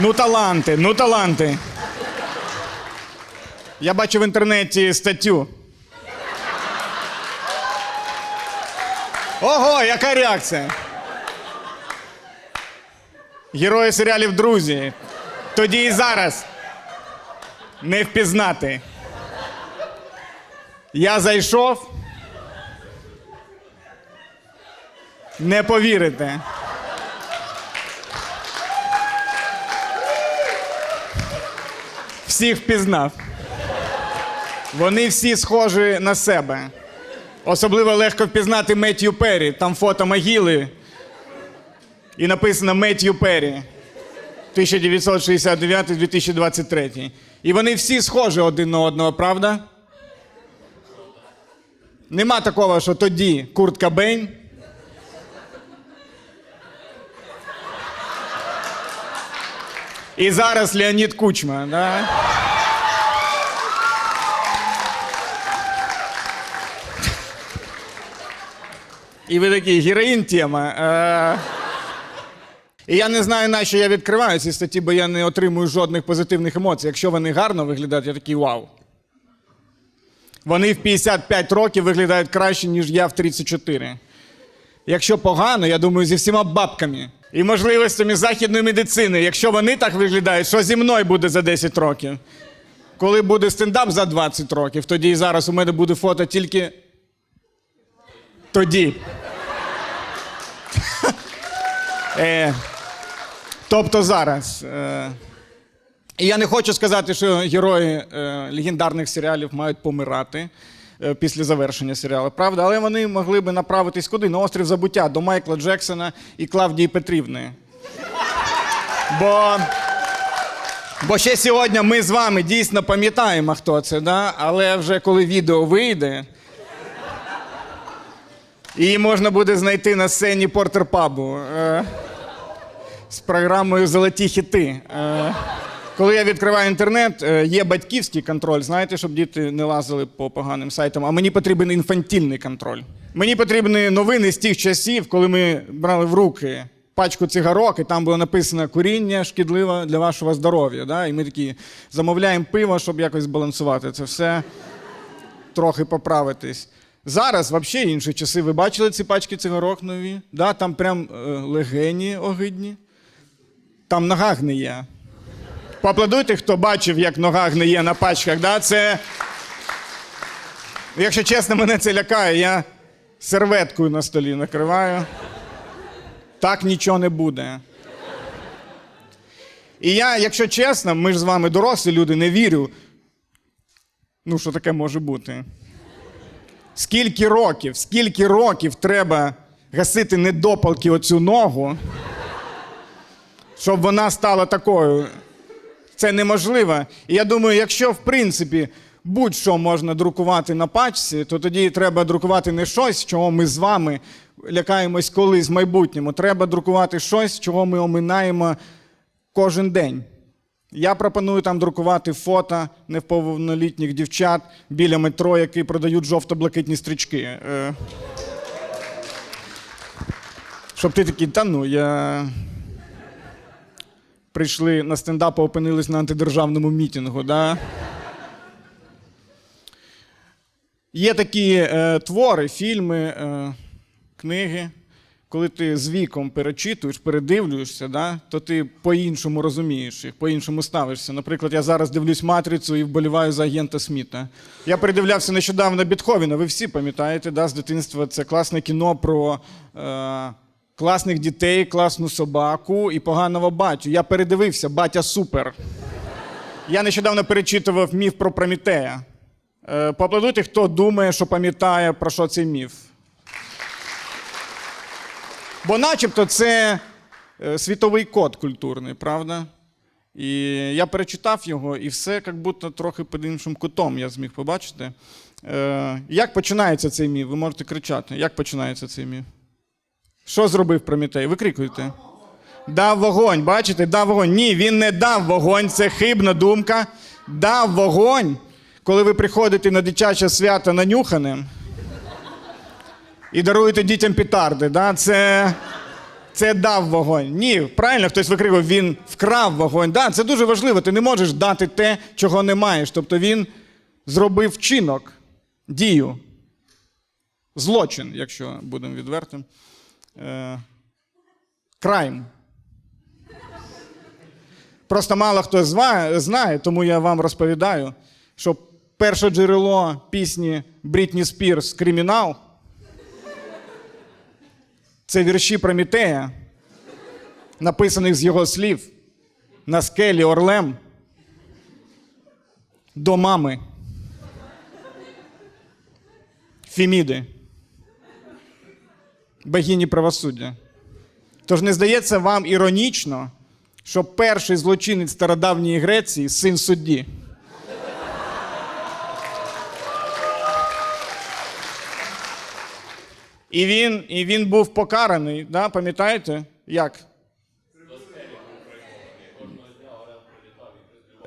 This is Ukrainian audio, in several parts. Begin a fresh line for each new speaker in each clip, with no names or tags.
Ну, таланти, ну таланти. Я бачу в інтернеті статтю. Ого, яка реакція? Герої серіалів друзі. Тоді і зараз. Не впізнати. Я зайшов. Не повірите. Всіх впізнав. Вони всі схожі на себе. Особливо легко впізнати Меттью Перрі. Там фото могили. І написано Меттью Перрі. 1969-2023. І вони всі схожі один на одного, правда? Нема такого, що тоді Курт Кобейн. І зараз Леонід Кучма. Да? І ви такі, героїн тема. Е... І я не знаю, на що я відкриваю ці статті, бо я не отримую жодних позитивних емоцій. Якщо вони гарно виглядають, я такий вау. Вони в 55 років виглядають краще, ніж я в 34. Якщо погано, я думаю, зі всіма бабками і можливостями західної медицини. Якщо вони так виглядають, що зі мною буде за 10 років? Коли буде стендап за 20 років, тоді і зараз у мене буде фото тільки тоді. Е, тобто зараз. Е, і я не хочу сказати, що герої е, легендарних серіалів мають помирати е, після завершення серіалу, правда? Але вони могли би направитись куди? На острів забуття до Майкла Джексона і Клавдії Петрівни. Бо, бо ще сьогодні ми з вами дійсно пам'ятаємо, хто це, да? але вже коли відео вийде. Її можна буде знайти на сцені Портер Пабу е, з програмою Золоті хіти. Е, коли я відкриваю інтернет, е, є батьківський контроль, знаєте, щоб діти не лазили по поганим сайтам, а мені потрібен інфантільний контроль. Мені потрібні новини з тих часів, коли ми брали в руки пачку цигарок, і там було написано куріння шкідливе для вашого здоров'я. Да? І ми такі замовляємо пиво, щоб якось збалансувати це все, трохи поправитись. Зараз взагалі інші часи. Ви бачили ці пачки цигарок нові? Да? Там прям е, легені огидні. Там нога гниє. Поаплодуйте, хто бачив, як нога гниє на пачках. Да? Це. Якщо чесно, мене це лякає, я серветкою на столі накриваю. Так нічого не буде. І я, якщо чесно, ми ж з вами дорослі люди, не вірю. Ну, що таке може бути? Скільки років, скільки років треба гасити недопалки оцю ногу, щоб вона стала такою. Це неможливо. І я думаю, якщо в принципі будь-що можна друкувати на пачці, то тоді треба друкувати не щось, чого ми з вами лякаємось колись в майбутньому. Треба друкувати щось, чого ми оминаємо кожен день. Я пропоную там друкувати фото неповнолітніх дівчат біля метро, які продають жовто-блакитні стрічки. Е, Щоб ти такий, та ну, я. Прийшли на стендап, а опинились на антидержавному мітингу. Да? Є такі е, твори, фільми, е, книги. Коли ти з віком перечитуєш, передивлюєшся, да, то ти по-іншому розумієш їх, по-іншому ставишся. Наприклад, я зараз дивлюсь матрицю і вболіваю за агента Сміта. Я передивлявся нещодавно Бетховена. Ви всі пам'ятаєте, да, з дитинства це класне кіно про е, класних дітей, класну собаку і поганого батю. Я передивився, батя супер. Я нещодавно перечитував міф про Прометея. Е, поаплодуйте, хто думає, що пам'ятає, про що цей міф. Бо начебто це е, світовий код культурний, правда? І я перечитав його, і все як будто трохи під іншим кутом я зміг побачити. Е, як починається цей міф? Ви можете кричати. Як починається цей міф? Що зробив Прометей? Викрикуйте. Дав вогонь, бачите, дав вогонь. Ні, він не дав вогонь, це хибна думка. Дав вогонь, коли ви приходите на дитяче свято нанюханим і даруєте дітям петарди. Да? Це, Це дав вогонь. Ні, правильно хтось викрикував, він вкрав вогонь. Да, це дуже важливо. Ти не можеш дати те, чого не маєш. Тобто він зробив вчинок, дію, злочин, якщо будемо відвертим. Е, крайм. Просто мало хто знає, тому я вам розповідаю, що перше джерело пісні Брітні Спірс Кримінал це вірші Прометея, написаних з його слів на скелі Орлем до мами. Феміди. Богині правосуддя. Тож не здається вам іронічно, що перший злочинець стародавньої Греції син судді. І він, і він був покараний, да? пам'ятаєте? Як?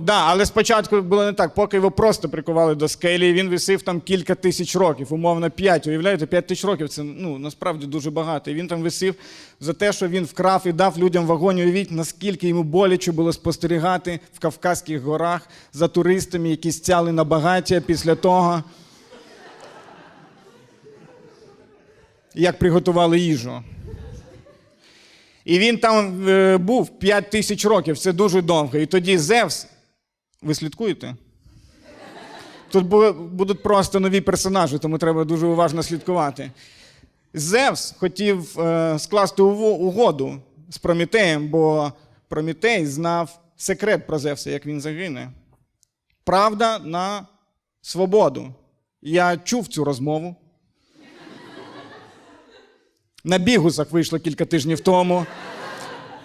Да, але спочатку було не так, поки його просто прикували до скелі, він висів там кілька тисяч років, умовно 5. Уявляєте, 5 тисяч років це ну, насправді дуже багато. І він там висів за те, що він вкрав і дав людям вогонь. Уявіть, наскільки йому боляче було спостерігати в Кавказьких горах за туристами, які стяли на багаття після того. Як приготували їжу. І він там е, був 5 тисяч років, це дуже довго. І тоді Зевс, ви слідкуєте? Тут будуть просто нові персонажі, тому треба дуже уважно слідкувати. Зевс хотів е, скласти угоду з Прометеєм, бо Прометей знав секрет про Зевса, як він загине. Правда на свободу. Я чув цю розмову. На бігусах вийшло кілька тижнів тому.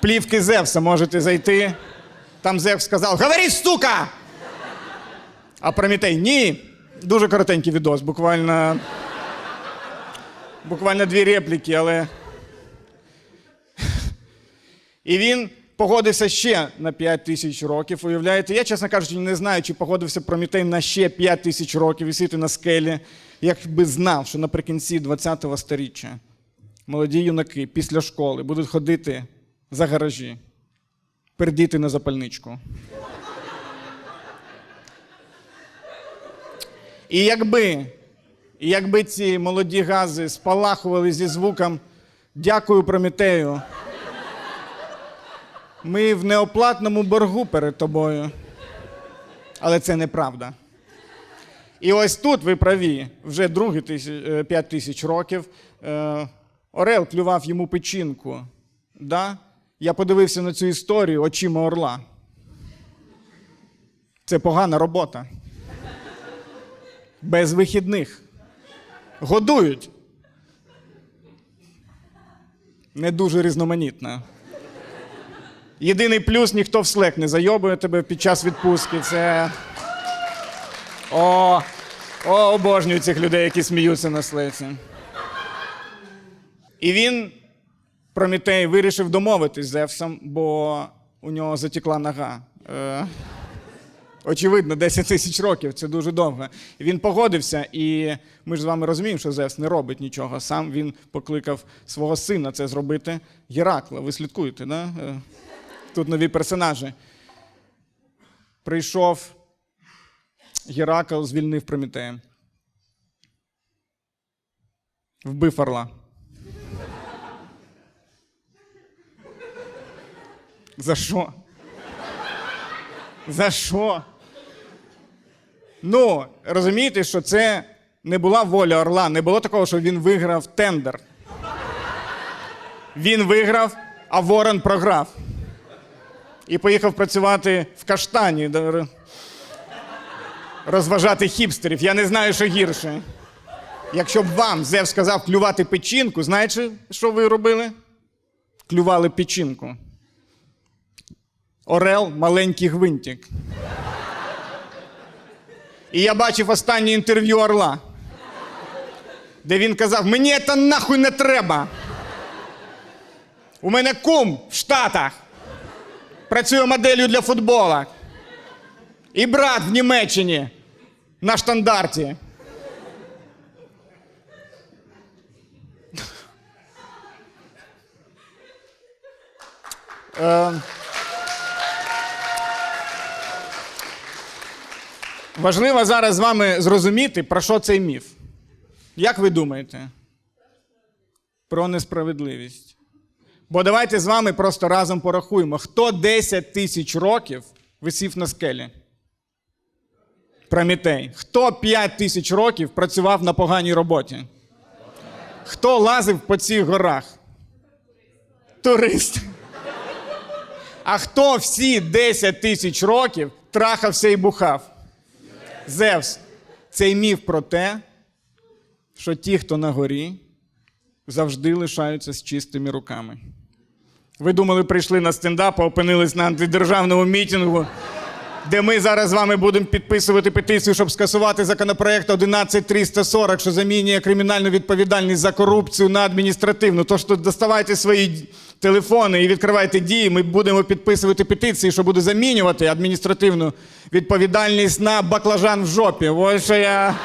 Плівки Зевса можете зайти. Там Зевс сказав: Говори, сука! А Прометей ні. Дуже коротенький відос, буквально. Буквально дві репліки, але. І він погодився ще на 5 тисяч років. Уявляєте, я, чесно кажучи, не знаю, чи погодився Прометей на ще 5 тисяч років висіти на скелі, якби знав, що наприкінці 20-го сторіччя молоді юнаки після школи будуть ходити за гаражі, пердіти на запальничку. І якби, якби ці молоді гази спалахували зі звуком Дякую, Прометею. Ми в неоплатному боргу перед тобою. Але це неправда. І ось тут ви праві, вже другі тисяч, е, п'ять тисяч років. е, Орел клював йому печінку. Да? Я подивився на цю історію очима орла. Це погана робота. Без вихідних. Годують. Не дуже різноманітно. Єдиний плюс ніхто в слек не зайобує тебе під час відпустки. Це. О, о, обожнюю цих людей, які сміються на слеці. І він, Прометей, вирішив домовитись з Зевсом, бо у нього затекла нога. Е, очевидно, 10 тисяч років це дуже довго. Він погодився, і ми ж з вами розуміємо, що Зевс не робить нічого. Сам він покликав свого сина це зробити. Геракла. Ви слідкуєте, да? Е, Тут нові персонажі. Прийшов Геракл, звільнив Прометея. Вбив орла. За що? За що? Ну, розумієте, що це не була воля орла, не було такого, що він виграв тендер. Він виграв, а ворон програв. І поїхав працювати в каштані, розважати хіпстерів. Я не знаю, що гірше. Якщо б вам Зев сказав клювати печінку, знаєте, що ви робили? Клювали печінку. Орел маленький гвинтик. І я бачив останнє інтерв'ю Орла, де він казав: мені це нахуй не треба. У мене кум в Штатах працює моделлю для футбола. І брат в Німеччині на штандарті. Е, Важливо зараз з вами зрозуміти, про що цей міф. Як ви думаєте? Про несправедливість. Бо давайте з вами просто разом порахуємо, хто 10 тисяч років висів на скелі? Промітей. Хто 5 тисяч років працював на поганій роботі? Хто лазив по цих горах? Турист. А хто всі 10 тисяч років трахався і бухав? Зевс. Цей міф про те, що ті, хто на горі, завжди лишаються з чистими руками. Ви думали, прийшли на стендап, а опинились на антидержавному мітингу, де ми зараз з вами будемо підписувати петицію, щоб скасувати законопроект 11340, що замінює кримінальну відповідальність за корупцію на адміністративну. Тож тут доставайте свої телефони і відкривайте дії. Ми будемо підписувати петиції, що буде замінювати адміністративну відповідальність на баклажан в жопі. Ось що я.